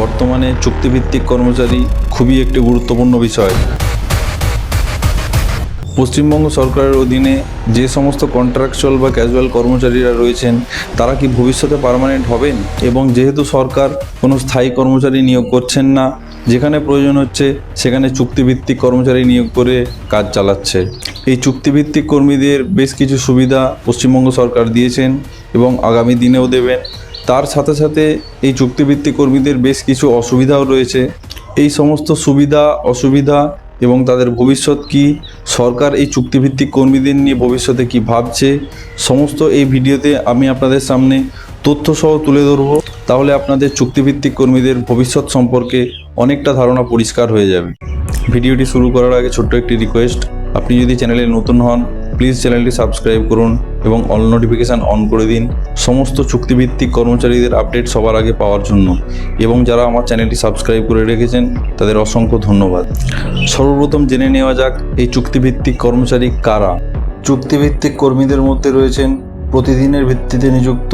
বর্তমানে চুক্তিভিত্তিক কর্মচারী খুবই একটি গুরুত্বপূর্ণ বিষয়। পশ্চিমবঙ্গ সরকারের অধীনে যে সমস্ত কন্ট্রাকচুয়াল বা ক্যাজুয়াল কর্মচারীরা রয়েছেন, তারা কি ভবিষ্যতে পার্মানেন্ট হবেন? এবং যেহেতু সরকার কোনো স্থায়ী কর্মচারী নিয়োগ করছেন না, যেখানে প্রয়োজন হচ্ছে সেখানে চুক্তিভিত্তিক কর্মচারী নিয়োগ করে কাজ চালাচ্ছে। এই চুক্তিভিত্তিক কর্মীদের বেশ কিছু সুবিধা পশ্চিমবঙ্গ সরকার দিয়েছেন এবং আগামী দিনেও দেবেন। তার সাথে সাথে এই চুক্তিভিত্তিক কর্মীদের বেশ কিছু অসুবিধাও রয়েছে। এই সমস্ত সুবিধা, অসুবিধা এবং তাদের ভবিষ্যৎ কি, সরকার এই চুক্তিভিত্তিক কর্মীদের নিয়ে ভবিষ্যতে কি ভাবছে, সমস্ত এই ভিডিওতে আমি আপনাদের সামনে তথ্যসহ তুলে ধরবো। তাহলে আপনাদের চুক্তিভিত্তিক কর্মীদের ভবিষ্যৎ সম্পর্কে অনেকটা ধারণা পরিষ্কার হয়ে যাবে। ভিডিওটি শুরু করার আগে ছোট্ট একটি রিকোয়েস্ট আপনি যদি চ্যানেলে নতুন হন প্লিজ চ্যানেলটি সাবস্ক্রাইব করুন এবং অল নোটিফিকেশান অন করে দিন। সমস্ত চুক্তিভিত্তিক কর্মচারীদের আপডেট সবার আগে পাওয়ার জন্য। এবং যারা আমার চ্যানেলটি সাবস্ক্রাইব করে রেখেছেন, তাদের অসংখ্য ধন্যবাদ। সর্বপ্রথম জেনে নেওয়া যাক, এই চুক্তিভিত্তিক কর্মচারী কারা? চুক্তিভিত্তিক কর্মীদের মধ্যে রয়েছেন প্রতিদিনের ভিত্তিতে নিযুক্ত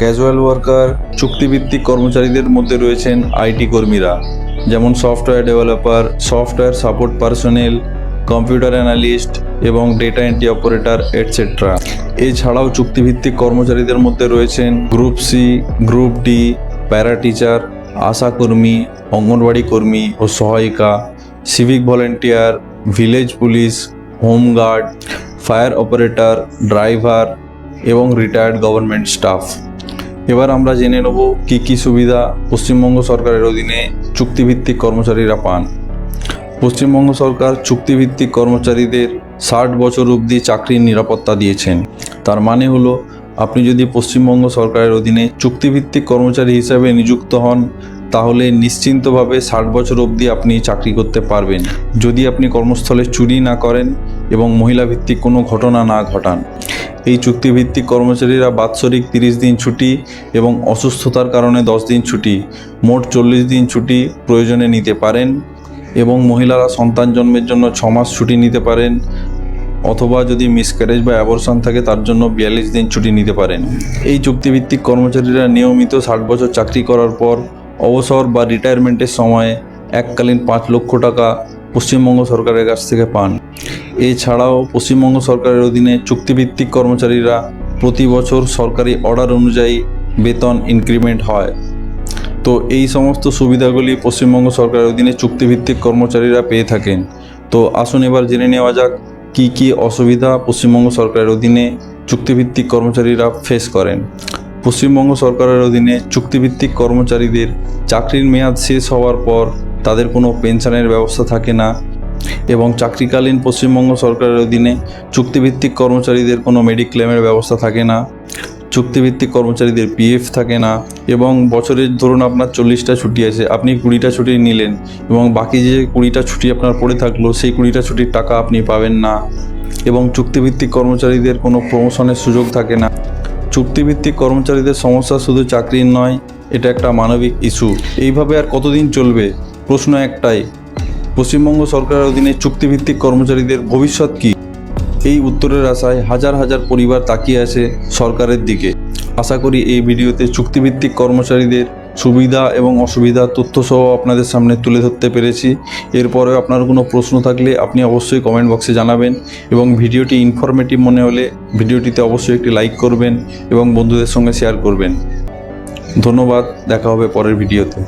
ক্যাজুয়াল ওয়ার্কার চুক্তিভিত্তিক কর্মচারীদের মধ্যে রয়েছেন আইটি কর্মীরা, যেমন software developer software support personnel computer analyst এবং ডেটা এন্ট্রি অপারেটর এটসেট্রা এছাড়াও চুক্তিভিত্তিক কর্মচারীদের মধ্যে রয়েছেন group C, group D para teacher আশাকর্মী, anganwadi কর্মী ও সহায়িকা, civic volunteer, village police home guard fire operator, driver এবং রিটায়ার্ড গভর্নমেন্ট স্টাফ। এবার আমরা জেনে নেব কী কী সুবিধা পশ্চিমবঙ্গ সরকারের অধীনে চুক্তিভিত্তিক কর্মচারীরা পান। পশ্চিমবঙ্গ সরকার চুক্তিভিত্তিক কর্মচারীদের ষাট বছর অবধি চাকরির নিরাপত্তা দিয়েছেন। তার মানে হলো, আপনি যদি পশ্চিমবঙ্গ সরকারের অধীনে চুক্তিভিত্তিক কর্মচারী হিসাবে নিযুক্ত হন, তাহলে নিশ্চিন্তভাবে ষাট বছর অবধি আপনি চাকরি করতে পারবেন। যদি আপনি কর্মস্থলে চুরি না করেন এবং মহিলা ভিত্তিক কোনো ঘটনা না ঘটান। এই চুক্তিভিত্তিক কর্মচারীরা বাৎসরিক তিরিশ দিন ছুটি এবং অসুস্থতার কারণে দশ দিন ছুটি, মোট চল্লিশ দিন ছুটি প্রয়োজনে নিতে পারেন। এবং মহিলারা সন্তান জন্মের জন্য ছ মাস ছুটি নিতে পারেন, অথবা যদি মিসক্যারেজ বা অ্যাবর্শন থাকে, তার জন্য বিয়াল্লিশ দিন ছুটি নিতে পারেন। এই চুক্তিভিত্তিক কর্মচারীরা নিয়মিত ষাট বছর চাকরি করার পর, অবসর বা রিটায়ারমেন্টের সময়ে এককালীন পাঁচ লক্ষ টাকা পশ্চিমবঙ্গ সরকারের কাছ থেকে পান। এছাড়াও পশ্চিমবঙ্গ সরকারের অধীনে চুক্তিভিত্তিক কর্মচারীরা প্রতি বছর সরকারি অর্ডার অনুযায়ী বেতন ইনক্রিমেন্ট হয়। তো এই সমস্ত সুবিধাগুলি পশ্চিমবঙ্গ সরকারের অধীনে চুক্তিভিত্তিক কর্মচারীরা পেয়ে থাকেন। তো আসুন এবার জেনে নেওয়া যাক, কী কী অসুবিধা পশ্চিমবঙ্গ সরকারের অধীনে চুক্তিভিত্তিক কর্মচারীরা ফেস করেন। পশ্চিমবঙ্গ সরকারের অধীনে চুক্তিভিত্তিক কর্মচারীদের চাকরির মেয়াদ শেষ হওয়ার পর তাদের কোনো পেনশনের ব্যবস্থা থাকে না এবং চাকরিকালীন পশ্চিমবঙ্গ সরকারের অধীনে চুক্তিভিত্তিক কর্মচারীদের কোনো মেডিক্লেমের ব্যবস্থা থাকে না। চুক্তিভিত্তিক কর্মচারীদের পিএফ থাকে না এবং বছরের ধরুন আপনার চল্লিশটা ছুটি আছে, আপনি কুড়িটা ছুটি নিলেন এবং বাকি যে কুড়িটা ছুটি আপনার পড়ে থাকল, সেই কুড়িটা ছুটির টাকা আপনি পাবেন না এবং চুক্তিভিত্তিক কর্মচারীদের কোনো প্রমোশনের সুযোগ থাকে না। চুক্তিভিত্তিক কর্মচারীদের সমস্যা শুধু চাকরির নয়, এটা একটা মানবিক ইস্যু এইভাবে আর কতদিন চলবে? প্রশ্ন একটাই, পশ্চিমবঙ্গ সরকারের অধীনে চুক্তিভিত্তিক কর্মচারীদের ভবিষ্যৎ কী? এই উত্তরের আশায় হাজার হাজার পরিবার তাকিয়ে আছে সরকারের দিকে। আশা করি এই ভিডিওতে চুক্তিভিত্তিক কর্মচারীদের সুবিধা এবং অসুবিধা তথ্যসহ আপনাদের সামনে তুলে ধরতে পেরেছি। এরপরেও আপনার কোনো প্রশ্ন থাকলে আপনি অবশ্যই কমেন্ট বক্সে জানাবেন এবং ভিডিওটি ইনফরমেটিভ মনে হলে ভিডিওটিতে অবশ্যই একটি লাইক করবেন এবং বন্ধুদের সঙ্গে শেয়ার করবেন। ধন্যবাদ, দেখা হবে পরের ভিডিওতে।